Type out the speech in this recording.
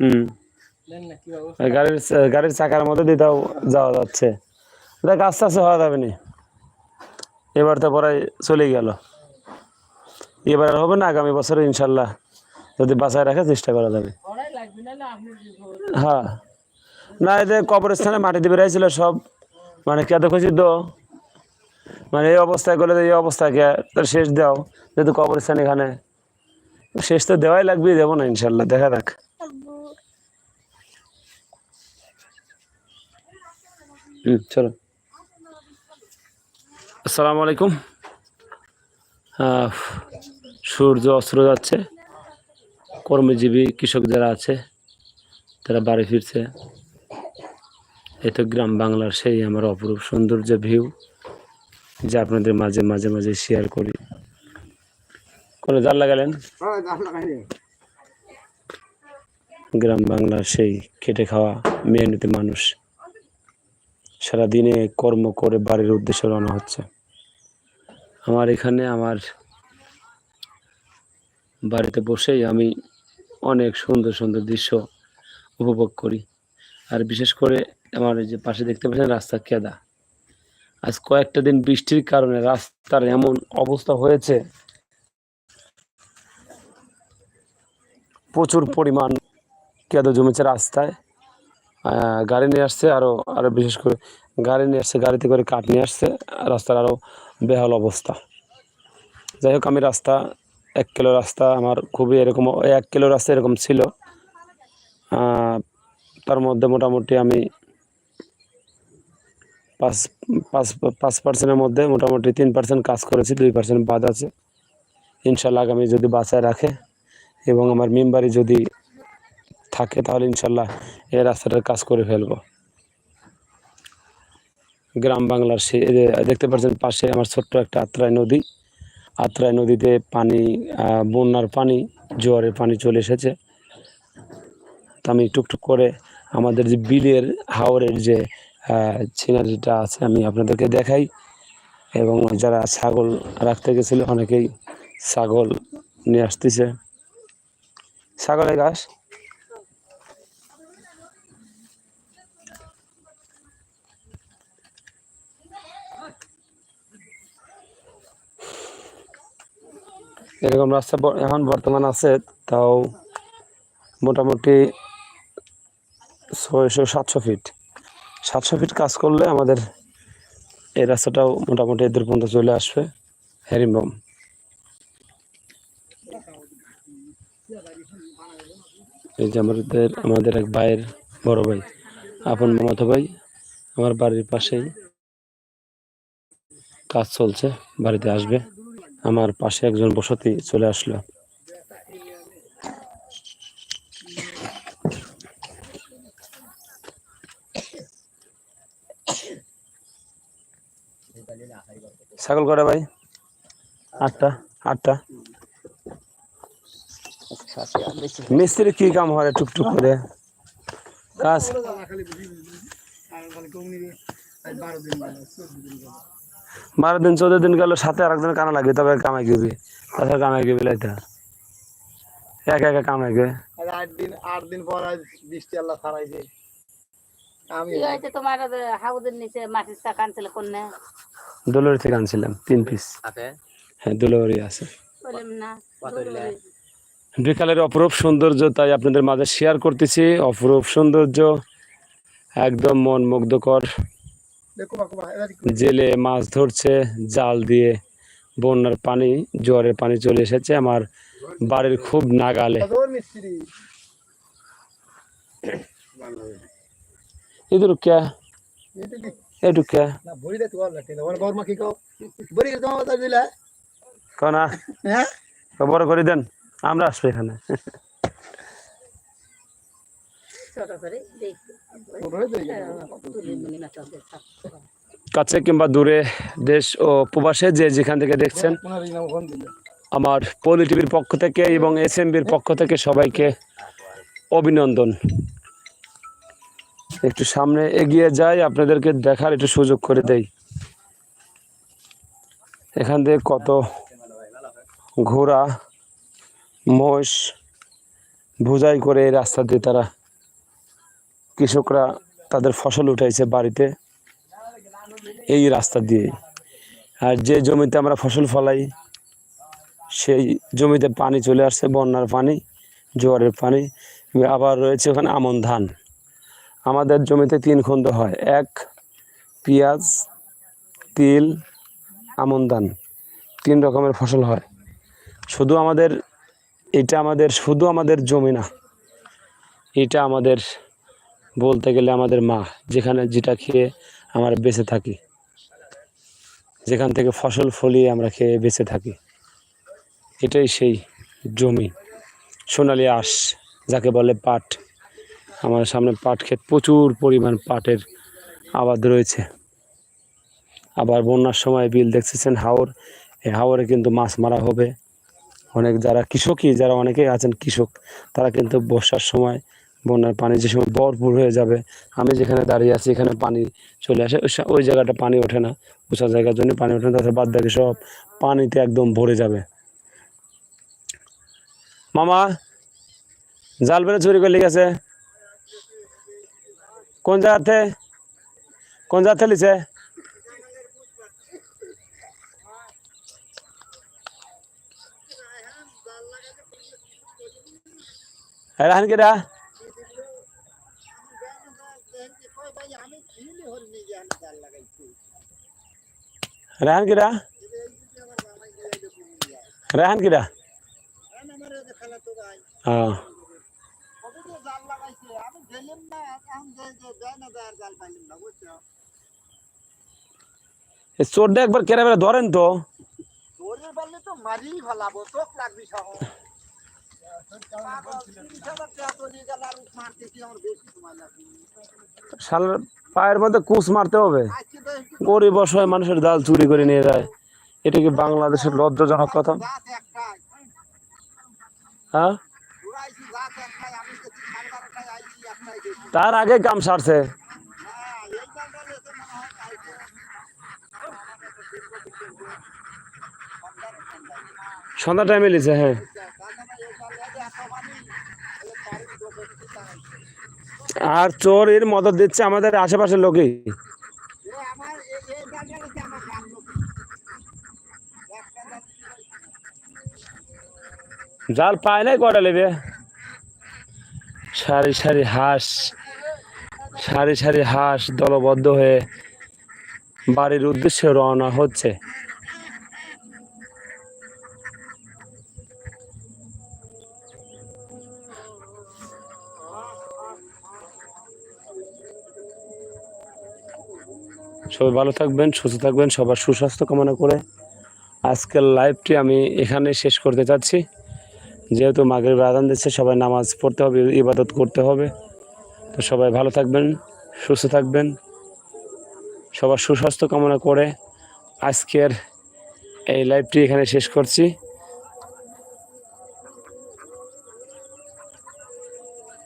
হুম। গাড়ির গাড়ির চাকার মধ্যে দিয়ে তাও যাওয়া যাচ্ছে। দেখ আস্তে আস্তে হওয়া যাবে না। এবার তো পরে চলে গেল। এবার হবে না আগামী বছরে ইনশাল্লাহ। যদি বাঁচায় রাখার চেষ্টা করা যাবে। হ্যাঁ। না এদের কবরস্থানে মাটি দিয়ে বেড়াইছিল সব। মানে কে খুশি দো মানে এই অবস্থায় করলে এই অবস্থায় কে তোর শেষ দাও। যেহেতু কবরস্থান এখানে। শেষ তো দেওয়াই লাগবে দেবো না ইনশাল্লাহ। দেখা যাক। হুম চলো। আসসালামু আলাইকুম। সূর্য অস্ত্র যাচ্ছে। কর্মজীবী কৃষক যারা আছে তারা বাড়ি ফিরছে। এই তো গ্রাম বাংলার সেই আমার অপরূপ সৌন্দর্য ভিউ যে আপনাদের মাঝে মাঝে মাঝে শেয়ার করি। কোনো জাল লাগালেন? গ্রাম বাংলার সেই খেটে খাওয়া মেহনতি মানুষ। সারাদিনে কর্ম করে বাড়ির উদ্দেশ্যে রওনা হচ্ছে। আমার এখানে আমার বাড়িতে বসেই আমি অনেক সুন্দর সুন্দর দৃশ্য উপভোগ করি। আর বিশেষ করে আমার যে পাশে দেখতে পাচ্ছেন রাস্তা কেদা। আজ কয়েকটা দিন বৃষ্টির কারণে রাস্তার এমন অবস্থা হয়েছে, প্রচুর পরিমাণ কেদা জমেছে রাস্তায়। গাড়ি নিয়ে আসছে, আরও আরও বিশেষ করে গাড়ি নিয়ে আসছে, গাড়িতে করে কাঠ নিয়ে আসছে, রাস্তার আরও বেহাল অবস্থা। যাই হোক, আমি রাস্তা, এক কিলো রাস্তা আমার খুবই এরকম, এক কিলো রাস্তা এরকম ছিল। তার মধ্যে মোটামুটি আমি পাঁচ পাঁচ পাঁচ পার্সেন্টের মধ্যে মোটামুটি তিন পার্সেন্ট কাজ করেছি, দুই পার্সেন্ট বাদ আছে। ইনশাল্লাহ আগামী যদি বাঁচায় রাখে এবং আমার মেম্বারি যদি থাকে, তাহলে ইনশাল্লাহ এই রাস্তাটার কাজ করে ফেলব। গ্রাম বাংলার সে দেখতে পাচ্ছেন পাশে আমার ছোট্ট একটা আত্রাই নদী। আত্রাই নদীতে পানি বন্যার পানি, জোয়ারের পানি চলে এসেছে। তো আমি টুকটুক করে আমাদের যে বিলের হাওরের যে সিনারিটা আছে আমি আপনাদেরকে দেখাই। এবং যারা ছাগল রাখতে গেছিল, অনেকেই ছাগল নিয়ে আসতেছে। ছাগলের ঘাস? এরকম রাস্তা এখন বর্তমান আছে, তাও মোটামুটি ছয়শো, সাতশো ফিট সাতশো ফিট কাজ করলে আমাদের এই রাস্তাটাও মোটামুটি এদের পর্যন্ত চলে আসবে হ্যারিম্বম এই যে আমাদের আমাদের এক ভাইয়ের বড় ভাই, আপন মামাতো ভাই, আমার বাড়ির পাশেই কাজ চলছে, বাড়িতে আসবে। আমার পাশে একজন বসতি চলে আসলো। ছাগল করে ভাই? আটটা। আটটা। মিস্ত্রি কি কাম হয় টুকটুক করে? কাজ? বারো দিন চোদ্দ দিন গেল সাথে আরেকজন কানা লাগবে তবে কামাই গেবি তাছাড়া কামাই গেবি লাইতা। একা একা কামাই গে আট দিন আট দিন পর আজ বৃষ্টি আল্লাহ ছাড়াইছে। আমি তোমার? হাউদের নিচে কোনে দোলরি থেকে আনছিলাম তিন পিস হ্যাঁ দোলরি আছে। বললাম না বিকালের অপরূপ সৌন্দর্য তাই আপনাদের মাঝে শেয়ার করতেছি। অপরূপ সৌন্দর্য একদম মন মুগ্ধকর। জেলে মাছ ধরছে জাল দিয়ে বন্যার পানি জোয়ারের পানি চলে এসেছে আমার বাড়ির খুব নাগালে। ইদুর এটু কনা? হ্যাঁ? বড় করে দেন আমরা আসব এখানে। ছোট করে কাছে কিংবা দূরে দেশ ও প্রবাসে যে যেখান থেকে দেখছেন আমার পলি টিভির পক্ষ থেকে এবং এস এমবির পক্ষ থেকে সবাইকে অভিনন্দন। একটু সামনে এগিয়ে যাই আপনাদেরকে দেখার একটু সুযোগ করে দেই। এখান থেকে কত? ঘোড়া মোষ বোঝাই করে এই রাস্তা দিয়ে তারা কৃষকরা তাদের ফসল উঠাইছে বাড়িতে এই রাস্তা দিয়ে আর যে জমিতে আমরা ফসল ফলাই, সেই জমিতে পানি চলে আসছে, বন্যার পানি, জোয়ারের পানি। আবার রয়েছে ওখানে আমন ধান। আমাদের জমিতে তিন খন্দ হয়। এক পেঁয়াজ, তিল, আমন ধান। তিন রকমের ফসল হয়। শুধু আমাদের, এটা আমাদের, শুধু আমাদের জমি না, এটা আমাদের বলতে গেলে আমাদের মা, যেখানে যেটা খেয়ে আমরা বেঁচে থাকি, যেখান থেকে ফসল ফলিয়ে আমরা খেয়ে বেঁচে থাকি। এটাই সেই জমি। সোনালি আঁশ, যাকে বলে পাট। আমার সামনে পাট ক্ষেত প্রচুর পরিমাণ পাটের আবাদ রয়েছে। আবার বন্যার সময় বিল দেখতেছেন হাওর। এই হাওরে কিন্তু মাছ মারা হবে। অনেক যারা কৃষকই, যারা অনেকেই আছেন কৃষক, তারা কিন্তু বর্ষার সময় বন্যার পানি যে সময় ভরপুর হয়ে যাবে, আমি যেখানে দাঁড়িয়ে আছি এখানে পানি চলে আসে। ওই জায়গাটা পানি ওঠে না। উঁচা জায়গার জন্য পানি ওঠে না। বাদ বাকি সব পানিতে একদম ভরে যাবে। মামা, জাল বেড়ে চুরি করে গেছে কোন জায়গাতে কোন জায়গাতে লিছে রাহান কেডা রাহান কেডা রাহান কেডা হ্যাঁ জাল লাগাইছে আমি গেলাম না এখন যে- যে দেয় না দেয় আর জাল পাইলাম না বুঝছ এই চোরটা একবার কেরা বেড়া ধরেন তো। শালার পায়ের মধ্যে কুচ মারতে হবে। গরিব অসহায় মানুষের ডাল চুরি করে নিয়ে যায়। এটা কি বাংলাদেশের লজ্জাজনক কথা? হ্যাঁ? তার আগে কাম সারছে। সন্ধ্যা টাইমে লিছে হ্যাঁ তাছাড়া এই জালে যে এত পানি এই বাড়ির দোষে কিছু নাই। আর চোর এর মদত দিচ্ছে আমাদের আশেপাশের লোক। জাল পায় নাই কটা নেবে সারি সারি হাঁস, সারি সারি হাঁস দলবদ্ধ হয়ে বাড়ির উদ্দেশ্যে রওনা হচ্ছে। সবাই ভালো থাকবেন, সুস্থ থাকবেন, সবার সুস্বাস্থ্য কামনা করে আজকের লাইভটি আমি এখানে শেষ করতে চাচ্ছি যেহেতু মাগের আদান দিচ্ছে, সবাই নামাজ পড়তে হবে, ইবাদত করতে হবে। তো সবাই ভালো থাকবেন, সুস্থ থাকবেন, সবার সুস্বাস্থ্য কামনা করে আজকের এই লাইভটি এখানে শেষ করছি।